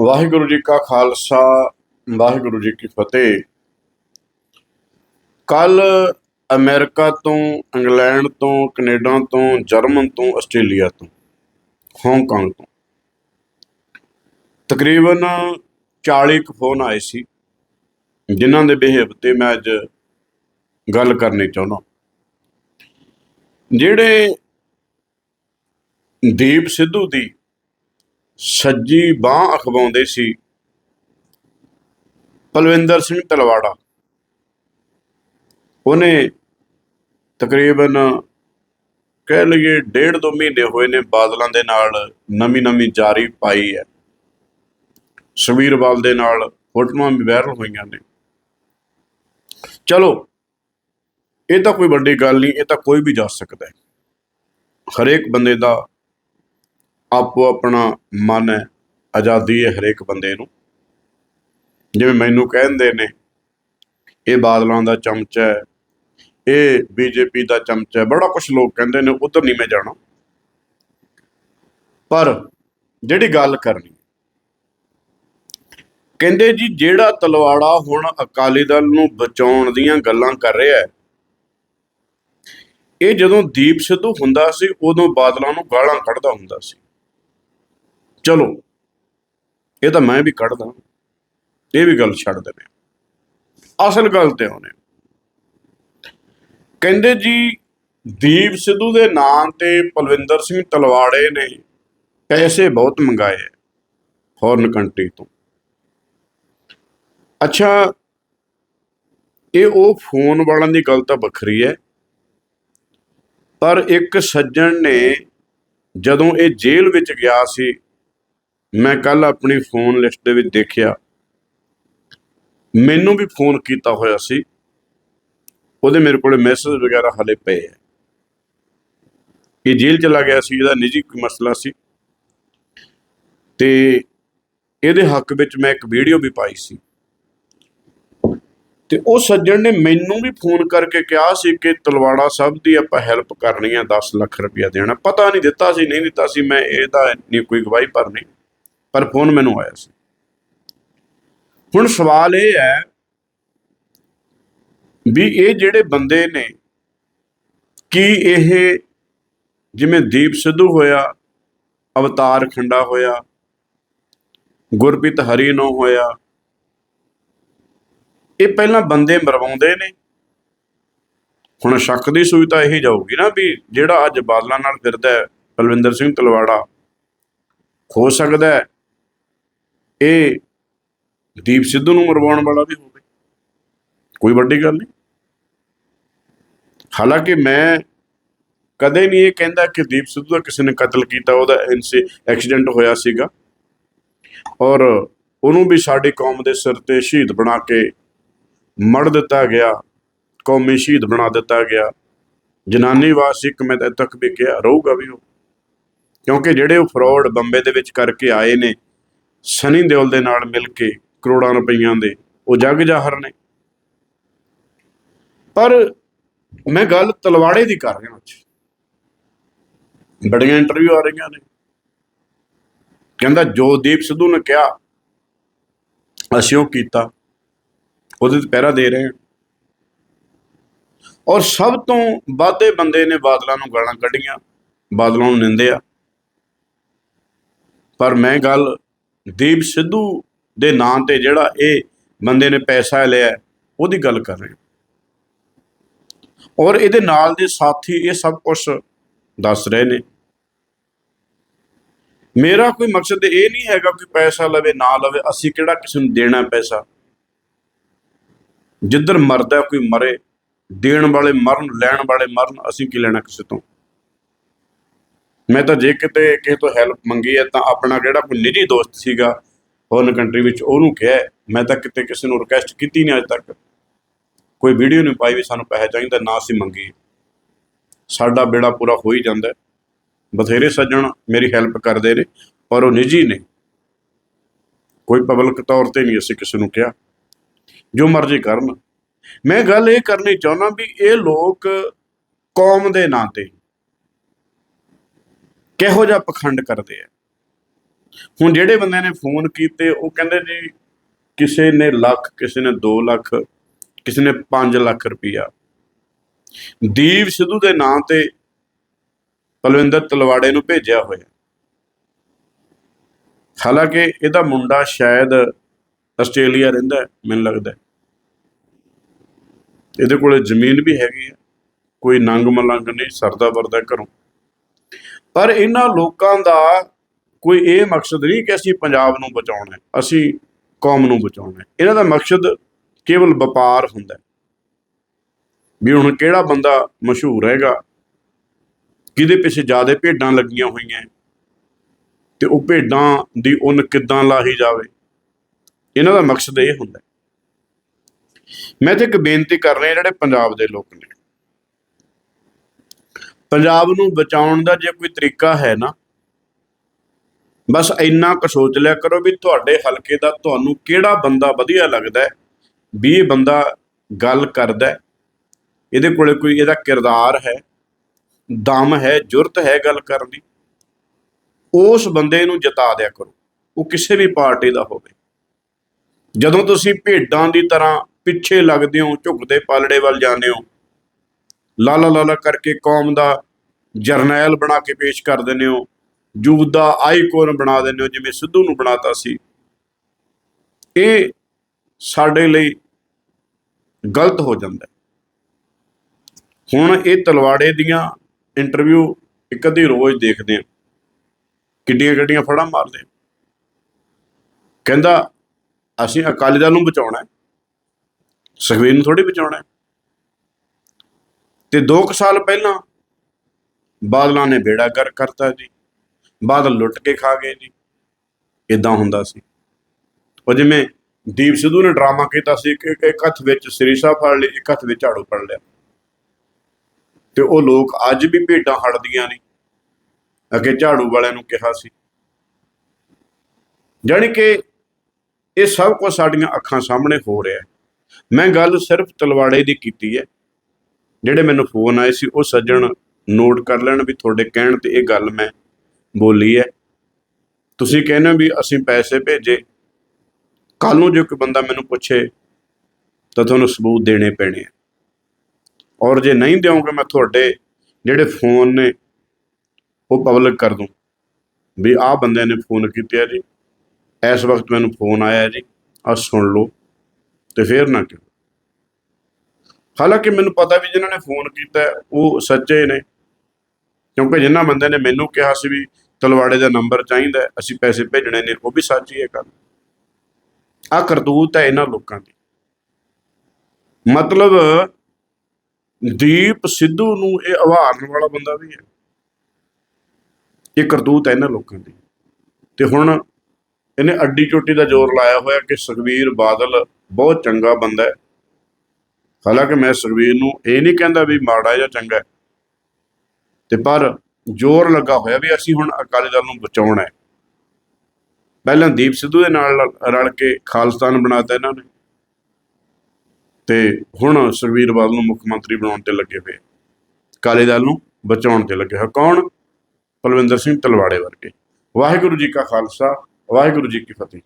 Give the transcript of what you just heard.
ਵਾਹਿਗੁਰੂ ਜੀ ਕਾ ਖਾਲਸਾ, ਵਾਹਿਗੁਰੂ ਜੀ ਕੀ ਫਤਿਹ। ਕੱਲ ਅਮਰੀਕਾ ਤੋਂ, ਇੰਗਲੈਂਡ ਤੋਂ, ਕੈਨੇਡਾ ਤੋਂ, ਜਰਮਨ ਤੋਂ, ਆਸਟ੍ਰੇਲੀਆ ਤੋਂ ਹਾਂਗਕਾਂਗ ਤੋਂ ਤਕਰੀਬਨ 40 ਕੁ ਫੋਨ ਆਏ ਸੀ, ਜਿਨ੍ਹਾਂ ਦੇ ਬਿਹੇਵ ਤੇ ਮੈਂ ਅੱਜ ਗੱਲ ਕਰਨੀ ਚਾਹੁੰਦਾ। ਜਿਹੜੇ ਦੀਪ ਸਿੱਧੂ ਦੀ ਸੱਜੀ ਬਾਹ ਅਖਵਾਉਂਦੇ ਸੀ। ਪਲਵਿੰਦਰ ਸਿੰਘ ਤਲਵਾੜਾ। ਉਹਨੇ ਤਕਰੀਬਨ ਕਹਿ ਲਈਏ ਡੇਢ ਦੋ ਮਹੀਨੇ ਹੋਏ ਨੇ ਬਾਦਲਾਂ ਦੇ ਨਾਲ ਨਵੀਂ ਨਵੀਂ ਜਾਰੀ ਪਾਈ ਹੈ। ਸੁਵੀਰਵਾਲ ਦੇ ਨਾਲ ਫੋਟੋਆਂ ਵੀ ਵਾਇਰਲ ਹੋਈਆਂ ਨੇ। ਚਲੋ, ਇਹ ਤਾਂ ਕੋਈ ਵੱਡੀ ਗੱਲ ਨਹੀਂ, ਇਹ ਤਾਂ ਕੋਈ ਵੀ ਜਾ ਸਕਦਾ ਹੈ। ਹਰੇਕ ਬੰਦੇ ਦਾ ਆਪੋ ਆਪਣਾ ਮਨ ਹੈ, ਆਜ਼ਾਦੀ ਹੈ ਹਰੇਕ ਬੰਦੇ ਨੂੰ। ਜਿਵੇਂ ਮੈਨੂੰ ਕਹਿੰਦੇ ਨੇ, ਇਹ ਬਾਦਲਾਂ ਦਾ ਚਮਚਾ ਹੈ, ਇਹ ਬੀਜੇਪੀ ਦਾ ਚਮਚਾ ਹੈ, ਬੜਾ ਕੁਝ ਲੋਕ ਕਹਿੰਦੇ ਨੇ, ਉਧਰ ਨਹੀਂ ਮੈਂ ਜਾਣਾ। ਪਰ ਜਿਹੜੀ ਗੱਲ ਕਰਨੀ ਕਹਿੰਦੇ ਜੀ ਜਿਹੜਾ ਤਲਵਾੜਾ ਹੁਣ ਅਕਾਲੀ ਦਲ ਨੂੰ ਬਚਾਉਣ ਦੀਆਂ ਗੱਲਾਂ ਕਰ ਰਿਹਾ ਹੈ, ਇਹ ਜਦੋਂ ਦੀਪ ਸਿੱਧੂ ਹੁੰਦਾ ਸੀ, ਉਦੋਂ ਬਾਦਲਾਂ ਨੂੰ ਗਾਲਾਂ ਕੱਢਦਾ ਹੁੰਦਾ ਸੀ। ਚਲੋ, ਇਹ ਤਾਂ ਮੈਂ ਵੀ ਕੱਢਦਾ। ਇਹ ਵੀ ਗੱਲ ਛੱਡ ਦਿੰਦੇ ਹਾਂ। ਅਸਲ ਗੱਲ ਤੇ ਆਉਨੇ ਕਹਿੰਦੇ ਜੀ, ਦੀਪ ਸਿੱਧੂ ਦੇ ਨਾਂ ਤੇ ਪਲਵਿੰਦਰ ਸਿੰਘ ਤਲਵਾੜੇ ਨੇ ਪੈਸੇ ਬਹੁਤ ਮੰਗਾਏ ਫੋਰਨ ਕੰਟਰੀ ਤੋਂ। ਅੱਛਾ, ਇਹ ਉਹ ਫੋਨ ਵਾਲਾਂ ਦੀ ਗੱਲ ਤਾਂ ਵੱਖਰੀ ਹੈ। ਪਰ ਇੱਕ ਸੱਜਣ ਨੇ ਜਦੋਂ ਇਹ ਜੇਲ੍ਹ ਵਿੱਚ ਗਿਆ ਸੀ ਮੈਂ ਕੱਲ ਆਪਣੀ ਫੋਨ ਲਿਸਟ ਦੇ ਵਿੱਚ ਦੇਖਿਆ। ਮੈਨੂੰ ਵੀ ਫੋਨ ਕੀਤਾ ਹੋਇਆ ਸੀ। ਉਹਦੇ ਮੇਰੇ ਕੋਲੇ ਮੈਸੇਜ ਵਗੈਰਾ ਹਲੇ ਪਏ ਹੈ। ਇਹ ਜੇਲ੍ਹ ਚਲਾ ਗਿਆ ਸੀ, ਇਹਦਾ ਨਿੱਜੀ ਕੋਈ ਮਸਲਾ ਸੀ। ਤੇ ਇਹਦੇ ਹੱਕ ਵਿੱਚ ਮੈਂ ਇੱਕ ਵੀਡੀਓ ਵੀ ਪਾਈ ਸੀ। ਤੇ ਉਹ ਸੱਜਣ ਨੇ ਮੈਨੂੰ ਵੀ ਫੋਨ ਕਰਕੇ ਕਿਹਾ ਸੀ ਕਿ ਤਲਵਾੜਾ ਸਾਹਿਬ ਦੀ ਆਪਾਂ ਹੈਲਪ ਕਰਨੀ ਆ 10 ਲੱਖ ਰੁਪਇਆ ਦੇਣਾ। ਪਤਾ ਨਹੀਂ ਦਿੱਤਾ ਸੀ, ਨਹੀਂ ਦਿੱਤਾ ਸੀ, ਮੈਂ ਇਹਦਾ ਨਹੀਂ ਕੋਈ ਗਵਾਹੀ ਭਰਨੀ। ਪਰ ਫੋਨ ਮੈਨੂੰ ਆਇਆ ਸੀ। ਹੁਣ ਸਵਾਲ ਇਹ ਹੈ ਵੀ ਇਹ ਜਿਹੜੇ ਬੰਦੇ ਨੇ, ਕੀ ਇਹ ਜਿਵੇਂ ਦੀਪ ਸਿੱਧੂ ਹੋਇਆ, ਅਵਤਾਰ ਖੰਡਾ ਹੋਇਆ, ਗੁਰਪ੍ਰੀਤ ਹਰੀ ਨੂੰ ਹੋਇਆ, ਇਹ ਪਹਿਲਾਂ ਬੰਦੇ ਮਰਵਾਉਂਦੇ ਨੇ। ਹੁਣ ਸ਼ੱਕ ਦੀ ਸੂਈ ਤਾਂ ਇਹੀ ਜਾਊਗੀ ਨਾ ਵੀ ਜਿਹੜਾ ਅੱਜ ਬਾਦਲਾਂ ਨਾਲ ਫਿਰਦਾ ਹੈ, ਬਲਵਿੰਦਰ ਸਿੰਘ ਤਲਵਾੜਾ, ਹੋ ਸਕਦਾ ਹੈ ਇਹ ਦੀਪ ਸਿੱਧੂ ਨੂੰ ਮਰਵਾਉਣ ਵਾਲਾ ਵੀ ਹੋਵੇ, ਕੋਈ ਵੱਡੀ ਗੱਲ ਨਹੀਂ। ਹਾਲਾਂਕਿ ਮੈਂ ਕਦੇ ਨਹੀਂ ਇਹ ਕਹਿੰਦਾ ਕਿ ਦੀਪ ਸਿੱਧੂ ਦਾ ਕਿਸੇ ਨੇ ਕਤਲ ਕੀਤਾ, ਉਹਦਾ ਇਨਸੇ ਐਕਸੀਡੈਂਟ ਹੋਇਆ ਸੀਗਾ। ਔਰ ਉਹਨੂੰ ਵੀ ਸਾਡੀ ਕੌਮ ਦੇ ਸਿਰ ਤੇ ਸ਼ਹੀਦ ਬਣਾ ਕੇ ਮੜ ਦਿੱਤਾ ਗਿਆ, ਕੌਮੀ ਸ਼ਹੀਦ ਬਣਾ ਦਿੱਤਾ ਗਿਆ। ਜਨਾਨੀ ਵਾਸਿਕ ਮੈਂ ਤਾਂ ਤੱਕ ਵੀ ਕਿਹਾ, ਰਹੂਗਾ ਵੀ ਉਹ। ਕਿਉਂਕਿ ਜਿਹੜੇ ਉਹ ਫਰਾਡ ਬੰਬੇ ਦੇ ਵਿੱਚ ਕਰਕੇ ਆਏ ਨੇ ਸਨੀ ਦਿਓਲ ਦੇ ਨਾਲ ਮਿਲ ਕੇ ਕਰੋੜਾਂ ਰੁਪਈਆਂ ਦੇ ਉਹ ਜੱਗ ਜਾਹਰ ਨੇ। ਪਰ ਮੈਂ ਗੱਲ ਤਲਵਾੜੇ ਦੀ ਕਰ ਰਿਹਾ ਅੱਜ। ਬੜੀਆਂ ਇੰਟਰਵਿਊ ਆ ਰਹੀਆਂ ਨੇ। ਕਹਿੰਦਾ ਜੋ ਦੀਪ ਸਿੱਧੂ ਨੇ ਕਿਹਾ, ਅਸੀਂ ਉਹ ਕੀਤਾ, ਉਹਦੇ ਤੇ ਪਹਿਰਾ ਦੇ ਰਹੇ ਹਾਂ। ਔਰ ਸਭ ਤੋਂ ਵਾਧੇ ਬੰਦੇ ਨੇ ਬਾਦਲਾਂ ਨੂੰ ਗਾਲਾਂ ਕੱਢੀਆਂ, ਬਾਦਲਾਂ ਨੂੰ ਨਿੰਦਿਆ। ਪਰ ਮੈਂ ਗੱਲ ਦੀਪ ਸਿੱਧੂ ਦੇ ਨਾਂ ਤੇ ਜਿਹੜਾ ਇਹ ਬੰਦੇ ਨੇ ਪੈਸਾ ਲਿਆ, ਉਹਦੀ ਗੱਲ ਕਰ ਰਹੇ ਔਰ ਇਹਦੇ ਨਾਲ ਦੇ ਸਾਥੀ ਇਹ ਸਭ ਕੁਝ ਦੱਸ ਰਹੇ ਨੇ। ਮੇਰਾ ਕੋਈ ਮਕਸਦ ਇਹ ਨਹੀਂ ਹੈਗਾ ਕਿ ਪੈਸਾ ਲਵੇ, ਨਾ ਲਵੇ, ਅਸੀਂ ਕਿਹੜਾ ਕਿਸੇ ਨੂੰ ਦੇਣਾ ਪੈਸਾ? ਜਿੱਧਰ ਮਰਦਾ ਕੋਈ ਮਰੇ, ਦੇਣ ਵਾਲੇ ਮਰਨ, ਲੈਣ ਵਾਲੇ ਮਰਨ, ਅਸੀਂ ਕੀ ਲੈਣਾ ਕਿਸੇ ਤੋਂ? ਮੈਂ ਤਾਂ ਜੇ ਕਿਤੇ ਕਿਸੇ ਤੋਂ ਹੈਲਪ ਮੰਗੀ ਹੈ ਤਾਂ ਆਪਣਾ ਜਿਹੜਾ ਕੋਈ ਨਿੱਜੀ ਦੋਸਤ ਸੀਗਾ ਫੋਰਨ ਕੰਟਰੀ ਵਿੱਚ, ਉਹਨੂੰ ਕਿਹਾ ਮੈਂ ਤਾਂ ਕਿਤੇ ਕਿਸੇ ਨੂੰ ਰਿਕੁਐਸਟ ਕੀਤੀ ਨਹੀਂ ਅਜੇ ਤੱਕ। ਕੋਈ ਵੀਡੀਓ ਨਹੀਂ ਪਾਈ ਵੀ ਸਾਨੂੰ ਪੈਸਾ ਚਾਹੀਦਾ, ਨਾ ਅਸੀਂ ਮੰਗੀ ਸਾਡਾ ਬੇੜਾ ਪੂਰਾ ਹੋ ਹੀ ਜਾਂਦਾ ਬਥੇਰੇ ਸੱਜਣ ਮੇਰੀ ਹੈਲਪ ਕਰਦੇ ਨੇ, ਪਰ ਉਹ ਨਿੱਜੀ ਨੇ। ਕੋਈ ਪਬਲਿਕ ਤੌਰ ਤੇ ਨਹੀਂ ਅਸੀਂ ਕਿਸੇ ਨੂੰ ਕਿਹਾ। ਜੋ ਮਰਜ਼ੀ ਕਰਨ। ਮੈਂ ਗੱਲ ਇਹ ਕਰਨੀ ਚਾਹੁੰਦਾ ਵੀ ਇਹ ਲੋਕ ਕੌਮ ਦੇ ਨਾਂ ਤੇ ਕਿਹੋ ਜਿਹਾ ਪਖੰਡ ਕਰਦੇ ਆ? ਹੁਣ ਜਿਹੜੇ ਬੰਦੇ ਨੇ ਫੋਨ ਕੀਤੇ, ਉਹ ਕਹਿੰਦੇ ਜੀ, ਕਿਸੇ ਨੇ ਲੱਖ, ਕਿਸੇ ਨੇ 2 ਲੱਖ, ਕਿਸੇ ਨੇ 5 ਲੱਖ ਰੁਪਈਆ ਦੀਪ ਸਿੱਧੂ ਦੇ ਨਾਂ ਤੇ ਪਲਵਿੰਦਰ ਤਲਵਾੜੇ ਨੂੰ ਭੇਜਿਆ ਹੋਇਆ। ਹਾਲਾਂਕਿ ਇਹਦਾ ਮੁੰਡਾ ਸ਼ਾਇਦ ਆਸਟ੍ਰੇਲੀਆ ਰਹਿੰਦਾ ਮੈਨੂੰ ਲੱਗਦਾ ਇਹਦੇ ਕੋਲੇ ਜ਼ਮੀਨ ਵੀ ਹੈਗੀ ਹੈ, ਕੋਈ ਨੰਗ ਮਲੰਗ ਨਹੀਂ, ਸਰਦਾ ਵਰਦਾ ਘਰੋਂ। ਪਰ ਇਹਨਾਂ ਲੋਕਾਂ ਦਾ ਕੋਈ ਇਹ ਮਕਸਦ ਨਹੀਂ ਕਿ ਅਸੀਂ ਪੰਜਾਬ ਨੂੰ ਬਚਾਉਣਾ ਹੈ, ਅਸੀਂ ਕੌਮ ਨੂੰ ਬਚਾਉਣਾ ਹੈ। ਇਹਨਾਂ ਦਾ ਮਕਸਦ ਕੇਵਲ ਵਪਾਰ ਹੁੰਦਾ ਹੈ। ਵੀ ਹੁਣ ਕਿਹੜਾ ਬੰਦਾ ਮਸ਼ਹੂਰ ਹੈਗਾ, ਕਿਹਦੇ ਪਿੱਛੇ ਜ਼ਿਆਦਾ ਭੇਡਾਂ ਲੱਗੀਆਂ ਹੋਈਆਂ, ਤੇ ਉਹ ਭੇਡਾਂ ਦੀ ਉਨ ਕਿੱਦਾਂ ਲਾਹੀ ਜਾਵੇ। ਇਹਨਾਂ ਦਾ ਮਕਸਦ ਇਹ ਹੁੰਦਾ ਮੈਂ ਤੇ ਇੱਕ ਬੇਨਤੀ ਕਰ ਰਿਹਾ ਜਿਹੜੇ ਪੰਜਾਬ ਦੇ ਲੋਕ ਨੇ। ਪੰਜਾਬ ਨੂੰ ਬਚਾਉਣ ਦਾ ਜੇ ਕੋਈ ਤਰੀਕਾ ਹੈ ਨਾ, ਬਸ ਇੰਨਾ ਕੁ ਸੋਚ ਲਿਆ ਕਰੋ ਵੀ ਤੁਹਾਡੇ ਹਲਕੇ ਦਾ ਤੁਹਾਨੂੰ ਕਿਹੜਾ ਬੰਦਾ ਵਧੀਆ ਲੱਗਦਾ ਹੈ ਵੀ ਇਹ ਬੰਦਾ ਗੱਲ ਕਰਦਾ ਇਹਦੇ ਕੋਲੇ ਕੋਈ ਇਹਦਾ ਕਿਰਦਾਰ ਹੈ, ਦਮ ਹੈ, ਜੁਰਤ ਹੈ ਗੱਲ ਕਰਨ ਦੀ, ਉਸ ਬੰਦੇ ਨੂੰ ਜਿਤਾ ਦਿਆ ਕਰੋ, ਉਹ ਕਿਸੇ ਵੀ ਪਾਰਟੀ ਦਾ ਹੋਵੇ। ਜਦੋਂ ਤੁਸੀਂ ਭੇਡਾਂ ਦੀ ਤਰ੍ਹਾਂ ਪਿੱਛੇ ਲੱਗਦੇ ਹੋ, ਝੁਕਦੇ ਪਾਲੜੇ ਵੱਲ ਜਾਂਦੇ ਹੋ ਲਾਲਾ ਲਾਲਾ ਕਰਕੇ ਕੌਮ ਦਾ ਜਰਨੈਲ ਬਣਾ ਕੇ ਪੇਸ਼ ਕਰ ਦਿੰਦੇ ਹੋ। ਯੂਥ ਦਾ ਆਈਕਨ ਬਣਾ ਦਿੰਦੇ ਹੋ, ਜਿਵੇਂ ਸਿੱਧੂ ਨੂੰ ਬਣਾਤਾ ਸੀ। ਇਹ ਸਾਡੇ ਲਈ ਗਲਤ ਹੋ ਜਾਂਦਾ ਹੁਣ ਇਹ ਤਲਵਾੜੇ ਦੀਆਂ ਇੰਟਰਵਿਊ ਇੱਕ ਅੱਧੀ ਰੋਜ਼ ਦੇਖਦੇ ਆ ਕਿੱਡੀਆਂ ਕਿੱਡੀਆਂ ਫੜਾਂ ਮਾਰਦੇ ਆ। ਕਹਿੰਦਾ, ਅਸੀਂ ਅਕਾਲੀ ਦਲ ਨੂੰ ਬਚਾਉਣਾ ਹੈ। ਸੁਖਬੀਰ ਨੂੰ ਥੋੜੀ ਬਚਾਉਣਾ ਤੇ 2 ਸਾਲ ਪਹਿਲਾਂ ਬਾਦਲਾਂ ਨੇ ਬੇੜਾ ਕਰ ਕਰਤਾ ਜੀ। ਬਾਦਲ ਲੁੱਟ ਕੇ ਖਾ ਗਏ ਜੀ। ਇਦਾਂ ਹੁੰਦਾ ਸੀ। ਉਹ ਜਿਵੇਂ ਦੀਪ ਸਿੱਧੂ ਨੇ ਡਰਾਮਾ ਕੀਤਾ ਸੀ ਕਿ ਇੱਕ ਹੱਥ ਵਿੱਚ ਸਰੀਸਾ ਫੜ ਲਈ, ਇੱਕ ਹੱਥ ਵਿੱਚ ਝਾੜੂ ਫੜ ਲਿਆ। ਤੇ ਉਹ ਲੋਕ ਅੱਜ ਵੀ ਭੇਡਾਂ ਹੜਦੀਆਂ ਨੇ। ਅੱਗੇ ਝਾੜੂ ਵਾਲਿਆਂ ਨੂੰ ਕਿਹਾ ਸੀ। ਜਾਣੀ ਕਿ ਇਹ ਸਭ ਕੁਝ ਸਾਡੀਆਂ ਅੱਖਾਂ ਸਾਹਮਣੇ ਹੋ ਰਿਹਾ ਮੈਂ ਗੱਲ ਸਿਰਫ ਤਲਵਾੜੇ ਦੀ ਕੀਤੀ ਹੈ। ਜਿਹੜੇ ਮੈਨੂੰ ਫੋਨ ਆਏ ਸੀ, ਉਹ ਸੱਜਣ ਨੋਟ ਕਰ ਲੈਣ ਵੀ ਤੁਹਾਡੇ ਕਹਿਣ ਤੇ ਇਹ ਗੱਲ ਮੈਂ ਬੋਲੀ ਹੈ। ਤੁਸੀਂ ਕਹਿੰਦੇ ਹੋ ਵੀ ਅਸੀਂ ਪੈਸੇ ਭੇਜੇ। ਕੱਲ ਨੂੰ ਜੇ ਕੋਈ ਬੰਦਾ ਮੈਨੂੰ ਪੁੱਛੇ, ਤਾਂ ਤੁਹਾਨੂੰ ਸਬੂਤ ਦੇਣੇ ਪੈਣੇ ਆ। ਔਰ ਜੇ ਨਹੀਂ ਦਿਓਗੇ, ਮੈਂ ਤੁਹਾਡੇ ਜਿਹੜੇ ਫੋਨ ਨੇ, ਉਹ ਪਬਲਿਕ ਕਰ ਦੂੰ। ਵੀ ਆਹ ਬੰਦੇ ਨੇ ਫੋਨ ਕੀਤਾ ਜੀ। ਇਸ ਵਕਤ ਮੈਨੂੰ ਫੋਨ ਆਇਆ ਜੀ। ਆ ਸੁਣ ਲਓ ਤੇ ਫੇਰ ਨਾ ਕਿਉਂ ਹਾਲਾਂਕਿ ਮੈਨੂੰ ਪਤਾ ਵੀ ਜਿਨ੍ਹਾਂ ਨੇ ਫੋਨ ਕੀਤਾ, ਉਹ ਸੱਚੇ ਨੇ। ਕਿਉਂਕਿ ਜਿਨ੍ਹਾਂ ਬੰਦੇ ਨੇ ਮੈਨੂੰ ਕਿਹਾ ਸੀ ਵੀ ਤਲਵਾੜੇ ਦਾ ਨੰਬਰ ਚਾਹੀਦਾ, ਅਸੀਂ ਪੈਸੇ ਭੇਜਣੇ ਨੇ, ਉਹ ਵੀ ਸੱਚ ਹੀ ਹੈ ਗੱਲ। ਆ ਕਰਤੂਤ ਹੈ ਇਹਨਾਂ ਲੋਕਾਂ ਦੀ। ਮਤਲਬ ਦੀਪ ਸਿੱਧੂ ਨੂੰ ਇਹ ਆਵਾਰਨ ਵਾਲਾ ਬੰਦਾ ਵੀ ਹੈ। ਇਹ ਕਰਤੂਤ ਹੈ ਇਹਨਾਂ ਲੋਕਾਂ ਦੀ। ਤੇ ਹੁਣ ਇਹਨੇ ਅੱਡੀ ਚੋਟੀ ਦਾ ਜ਼ੋਰ ਲਾਇਆ ਹੋਇਆ ਕਿ ਸੁਖਬੀਰ ਬਾਦਲ ਬਹੁਤ ਚੰਗਾ ਬੰਦਾ ਹੈ। ਹਾਲਾਂਕਿ ਮੈਂ ਸੁਖਬੀਰ ਨੂੰ ਇਹ ਨਹੀਂ ਕਹਿੰਦਾ ਵੀ ਮਾੜਾ ਜਾਂ ਚੰਗਾ ਤੇ ਪਰ ਜ਼ੋਰ ਲੱਗਾ ਹੋਇਆ ਵੀ ਅਸੀਂ ਹੁਣ ਅਕਾਲੀ ਦਲ ਨੂੰ ਬਚਾਉਣਾ ਹੈ। ਪਹਿਲਾਂ ਦੀਪ ਸਿੱਧੂ ਦੇ ਨਾਲ ਰਲ- ਰਲ ਕੇ ਖਾਲਿਸਤਾਨ ਬਣਾਤਾ ਇਹਨਾਂ ਨੇ। ਤੇ ਹੁਣ ਸੁਖਬੀਰ ਬਾਦਲ ਨੂੰ ਮੁੱਖ ਮੰਤਰੀ ਬਣਾਉਣ ਤੇ ਲੱਗੇ ਹੋਏ ਅਕਾਲੀ ਦਲ ਨੂੰ ਬਚਾਉਣ ਤੇ ਲੱਗੇ ਹੋਏ। ਕੌਣ? ਪਲਵਿੰਦਰ ਸਿੰਘ ਤਲਵਾੜੇ ਵਰਗੇ। ਵਾਹਿਗੁਰੂ ਜੀ ਕਾ ਖਾਲਸਾ, ਵਾਹਿਗੁਰੂ ਜੀ ਕੀ ਫਤਿਹ।